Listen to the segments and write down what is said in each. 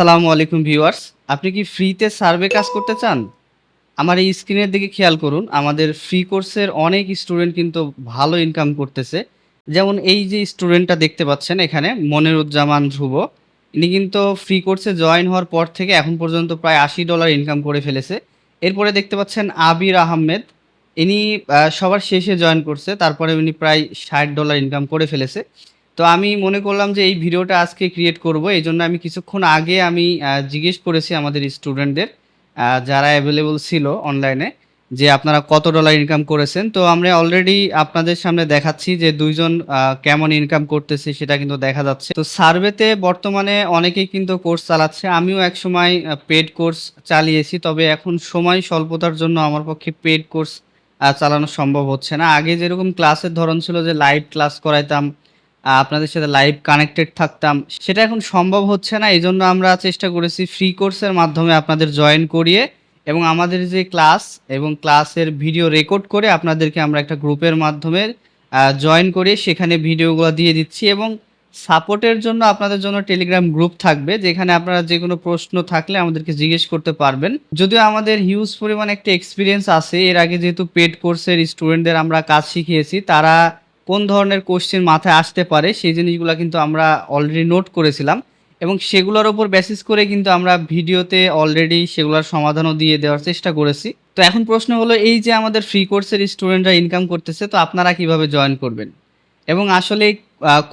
আসসালামু আলাইকুম ভিউয়ার্স। আপনি কি ফ্রিতে সার্ভে কাজ করতে চান? আমার এই স্ক্রিনের দিকে খেয়াল করুন, আমাদের ফ্রি কোর্সের অনেক স্টুডেন্ট কিন্তু ভালো ইনকাম করতেছে। যেমন এই যে স্টুডেন্টটা দেখতে পাচ্ছেন এখানে, মনিরুজ্জামান ধ্রুব। ইনি কিন্তু ফ্রি কোর্সে জয়েন হওয়ার পর থেকে এখন পর্যন্ত প্রায় আশি ডলার ইনকাম করে ফেলেছে। এরপরে দেখতে পাচ্ছেন আবির আহমেদ। ইনি সবার শেষে জয়েন করছে, তারপরে উনি প্রায় ষাট ডলার ইনকাম করে ফেলেছে। তো আমি মনে করলাম যে এই ভিডিওটা আজকে ক্রিয়েট করব, এই জন্য আমি কিছুক্ষণ আগে আমি জিজ্ঞেস করেছি আমাদের স্টুডেন্টদের যারা অ্যাভেলেবল ছিল অনলাইনে যে আপনারা কত ডলার ইনকাম করেছেন। তো আমরা অলরেডি আপনাদের সামনে দেখাচ্ছি যে দুইজন কেমন ইনকাম করতেছে, সেটা কিন্তু দেখা যাচ্ছে। তো সার্ভেতে বর্তমানে অনেকেই কিন্তু কোর্স চালাচ্ছে। আমিও এক সময় পেড কোর্স চালিয়েছি, তবে এখন সময় স্বল্পতার জন্য আমার পক্ষে পেড কোর্স চালানো সম্ভব হচ্ছে না। আগে যেরকম ক্লাসের ধরন ছিল যে লাইভ ক্লাস করাইতাম আপনাদের সাথে লাইভ কানেক্টেড থাকতাম। সেটা এখন সম্ভব হচ্ছে না এই জন্য আমরা চেষ্টা করেছি ফ্রি কোর্সের মাধ্যমে আপনাদের জয়েন করিয়ে এবং আমাদের যে ক্লাস এবং ক্লাসের ভিডিও রেকর্ড করে আপনাদেরকে আমরা একটা গ্রুপের মাধ্যমে জয়েন করিয়ে সেখানে ভিডিওগুলো দিয়ে দিচ্ছি এবং সাপোর্টের জন্য আপনাদের জন্য টেলিগ্রাম গ্রুপ থাকবে, যেখানে আপনারা যে কোনো প্রশ্ন থাকলে আমাদেরকে জিজ্ঞেস করতে পারবেন। যদিও আমাদের হিউজ পরিমাণ একটা এক্সপিরিয়েন্স আছে, এর আগে যেহেতু পেড কোর্সের স্টুডেন্টদের আমরা কাজ শিখিয়েছি, তারা কোন ধরনের কোশ্চেন মাথায় আসতে পারে, সেই জিনিসগুলো কিন্তু আমরা অলরেডি নোট করেছিলাম এবং সেগুলোর ওপর বেসিস করে কিন্তু আমরা ভিডিওতে অলরেডি সেগুলোর সমাধানও দিয়ে দেওয়ার চেষ্টা করেছি। তো এখন প্রশ্ন হলো, এই যে আমাদের ফ্রি কোর্সের স্টুডেন্টরা ইনকাম করতেছে, তো আপনারা কীভাবে জয়েন করবেন? এবং আসলে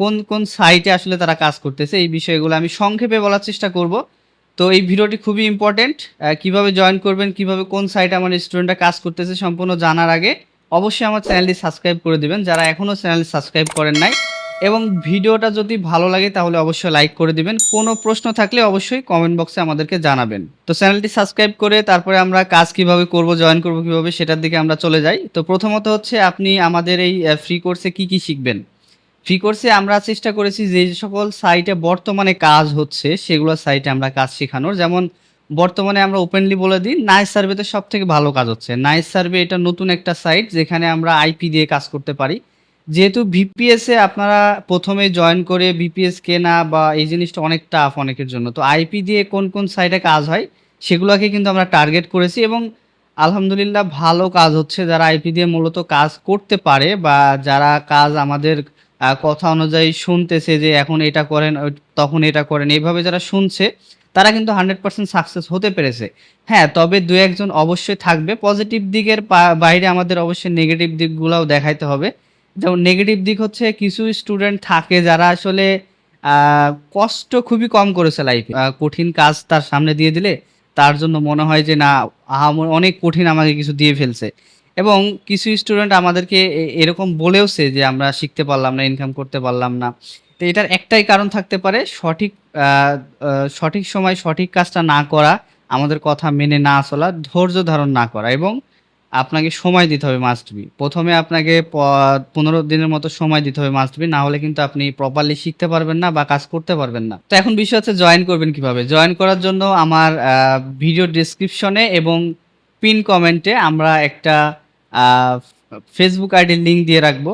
কোন কোন সাইটে আসলে তারা কাজ করতেছে, এই বিষয়গুলো আমি সংক্ষেপে বলার চেষ্টা করব। তো এই ভিডিওটি খুবই ইম্পর্টেন্ট কীভাবে জয়েন করবেন, কীভাবে কোন সাইটে আমার স্টুডেন্টরা কাজ করতেছে সম্পূর্ণ জানার আগে। অবশ্যই আমার চ্যানেলটি সাবস্ক্রাইব করে দিবেন। যারা এখনও চ্যানেলটি সাবস্ক্রাইব করেন নাই এবং ভিডিওটা যদি ভালো লাগে তাহলে অবশ্যই লাইক করে দিবেন। কোনো প্রশ্ন থাকলে অবশ্যই কমেন্ট বক্সে আমাদেরকে জানাবেন। তো চ্যানেলটি সাবস্ক্রাইব করে তারপরে আমরা কাজ কীভাবে করব জয়েন করব কীভাবে সেটার দিকে আমরা চলে যাই। তো প্রথমত হচ্ছে আপনি আমাদের এই ফ্রি কোর্সে কি কি শিখবেন? ফ্রি কোর্সে আমরা চেষ্টা করেছি যে সকল সাইটে বর্তমানে কাজ হচ্ছে, সেগুলো সাইটে আমরা কাজ শেখানোর। যেমন বর্তমানে আমরা ওপেনলি বলে দিই নাইস সার্ভেতে সব থেকে ভালো কাজ হচ্ছে। নাইস সার্ভে এটা নতুন একটা সাইট যেখানে আমরা আইপি দিয়ে কাজ করতে পারি। যেহেতু ভিপিএসে আপনারা প্রথমে জয়েন করে ভিপিএস কেনা বা এই জিনিসটা অনেক টাফ অনেকের জন্য। তো আইপি দিয়ে কোন কোন সাইটে কাজ হয়, সেগুলোকে কিন্তু আমরা টার্গেট করেছি এবং আলহামদুলিল্লাহ ভালো কাজ হচ্ছে যারা আইপি দিয়ে মূলত কাজ করতে পারে বা যারা কাজ আমাদের কথা অনুযায়ী শুনতেছে যে এখন এটা করেন তখন এটা করেন। এইভাবে যারা শুনছে তারা কিন্তু হান্ড্রেড পার্সেন্ট সাকসেস হতে পেরেছে। হ্যাঁ তবে দু একজন অবশ্যই থাকবে। পজিটিভ দিকের বাইরে আমাদের অবশ্যই নেগেটিভ দিকগুলোও দেখাইতে হবে। যেমন নেগেটিভ দিক হচ্ছে কিছু স্টুডেন্ট থাকে যারা আসলে কষ্ট খুবই কম করেছে লাইফে কঠিন কাজ তার সামনে দিয়ে দিলে তার জন্য মনে হয় যে, না অনেক কঠিন আমাকে কিছু দিয়ে ফেলছে। এবং কিছু স্টুডেন্ট আমাদেরকে এরকম বলেওছে যে, আমরা শিখতে পারলাম না ইনকাম করতে পারলাম না। তো এটার একটাই কারণ থাকতে পারে, সঠিক সঠিক সময় সঠিক কাজটা না করা, আমাদের কথা মেনে না চলা, ধৈর্য ধারণ না করা এবং আপনাকে সময় দিতে হবে মাস্ট বি প্রথমে আপনাকে পনেরো দিনের মতো সময় দিতে হবে মাস্ট বি না হলে কিন্তু আপনি প্রপারলি শিখতে পারবেন না বা কাজ করতে পারবেন না। তো এখন বিষয় হচ্ছে জয়েন করবেন কীভাবে? জয়েন করার জন্য আমার ভিডিও ডিসক্রিপশনে এবং পিন কমেন্টে আমরা একটা ফেসবুক আইডির লিঙ্ক দিয়ে রাখব।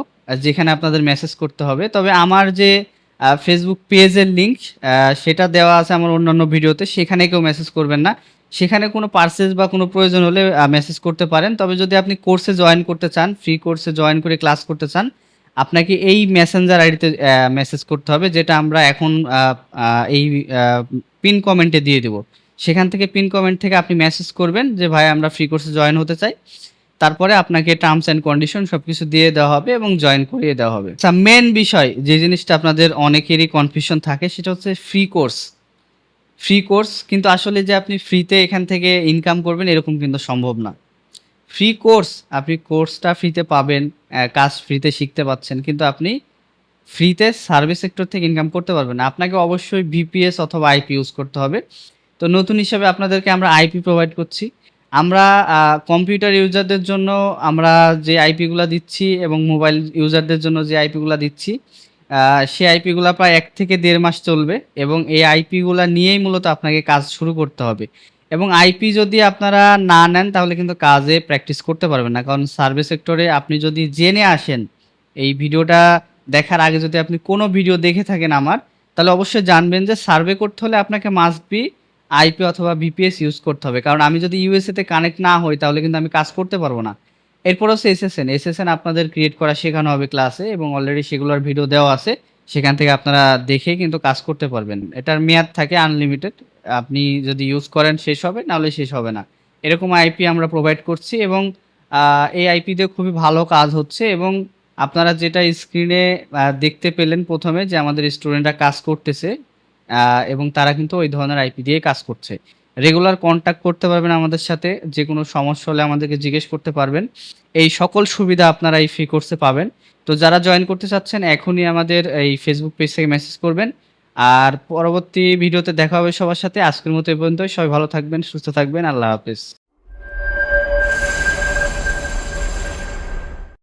যেখানে আপনাদের মেসেজ করতে হবে। তবে আমার যে ফেসবুক পেজের লিঙ্ক সেটা দেওয়া আছে আমার অন্যান্য ভিডিওতে। সেখানে কেউ মেসেজ করবেন না। সেখানে কোনো পার্সেস বা কোনো প্রয়োজন হলে মেসেজ করতে পারেন। তবে যদি আপনি কোর্সে জয়েন করতে চান ফ্রি কোর্সে জয়েন করে ক্লাস করতে চান, আপনাকে এই মেসেঞ্জার আইডিতে মেসেজ করতে হবে, যেটা আমরা এখন এই পিন কমেন্টে দিয়ে দেবো। সেখান থেকে পিন কমেন্ট থেকে আপনি মেসেজ করবেন যে, ভাই, আমরা ফ্রি কোর্সে জয়েন হতে চাই। তারপরে আপনাকে টার্মস অ্যান্ড কন্ডিশন সবকিছু দিয়ে দেওয়া হবে এবং জয়েন করিয়ে দেওয়া হবে। আচ্ছা মেন বিষয় যে জিনিসটা আপনাদের অনেকেরই কনফিউশন থাকে সেটা হচ্ছে ফ্রি কোর্স ফ্রি কোর্স কিন্তু আসলে যে আপনি ফ্রিতে এখান থেকে ইনকাম করবেন এরকম কিন্তু সম্ভব না। ফ্রি কোর্স আপনি কোর্সটা ফ্রিতে পাবেন কাজ ফ্রিতে শিখতে পাচ্ছেন কিন্তু আপনি ফ্রিতে সার্ভিস সেক্টর থেকে ইনকাম করতে পারবেন আপনাকে অবশ্যই ভিপিএস অথবা আইপি ইউজ করতে হবে। তো নতুন হিসাবে আপনাদেরকে আমরা আইপি প্রোভাইড করছি। আমরা কম্পিউটার ইউজারদের জন্য আমরা যে আইপিগুলো দিচ্ছি এবং মোবাইল ইউজারদের জন্য যে আইপিগুলো দিচ্ছি সেই আইপিগুলো প্রায় এক থেকে দেড় মাস চলবে এবং এই আইপিগুলো নিয়েই মূলত আপনাকে কাজ শুরু করতে হবে। এবং আইপি যদি আপনারা না নেন, তাহলে কিন্তু কাজে প্র্যাকটিস করতে পারবেন না। কারণ সার্ভিস সেক্টরে আপনি যদি জেনে আসেন, এই ভিডিওটা দেখার আগে যদি আপনি কোনো ভিডিও দেখে থাকেন আমার, তাহলে অবশ্যই জানবেন যে সার্ভে করতে হলে আপনাকে মাস্ট বি আইপি অথবা বিপিএস ইউজ করতে হবে। কারণ আমি যদি ইউএসএতে কানেক্ট না হই তাহলে কিন্তু আমি কাজ করতে পারব না। এরপর হচ্ছে এসএসএন। এসএসএন আপনাদের ক্রিয়েট করা শেখানো হবে ক্লাসে এবং অলরেডি সেগুলোর ভিডিও দেওয়া আছে। সেখান থেকে আপনারা দেখে কিন্তু কাজ করতে পারবেন। এটার মেয়াদ থাকে আনলিমিটেড। আপনি যদি ইউজ করেন শেষ হবে, নাহলে শেষ হবে না। এরকম আইপি আমরা প্রোভাইড করছি এবং এই আইপি দিয়ে খুবই ভালো কাজ হচ্ছে এবং আপনারা যেটা স্ক্রিনে দেখতে পেলেন প্রথমে যে আমাদের স্টুডেন্টরা কাজ করতেছে এবং তারা কিন্তু ওই ধরনের আইপি দিয়ে কাজ করছে। রেগুলার কন্ট্যাক্ট করতে পারবেন আমাদের সাথে। যে কোনো সমস্যা হলে আমাদেরকে জিজ্ঞেস করতে পারবেন। এই সকল সুবিধা আপনারা এই ফ্রি কোর্সে পাবেন। তো যারা জয়েন করতে চাচ্ছেন এখনই আমাদের এই ফেসবুক পেজ থেকে মেসেজ করবেন। আর পরবর্তী ভিডিওতে দেখা হবে সবার সাথে। আজকের মতো এ পর্যন্তই। সবাই ভালো থাকবেন, সুস্থ থাকবেন। আল্লাহ হাফেজ।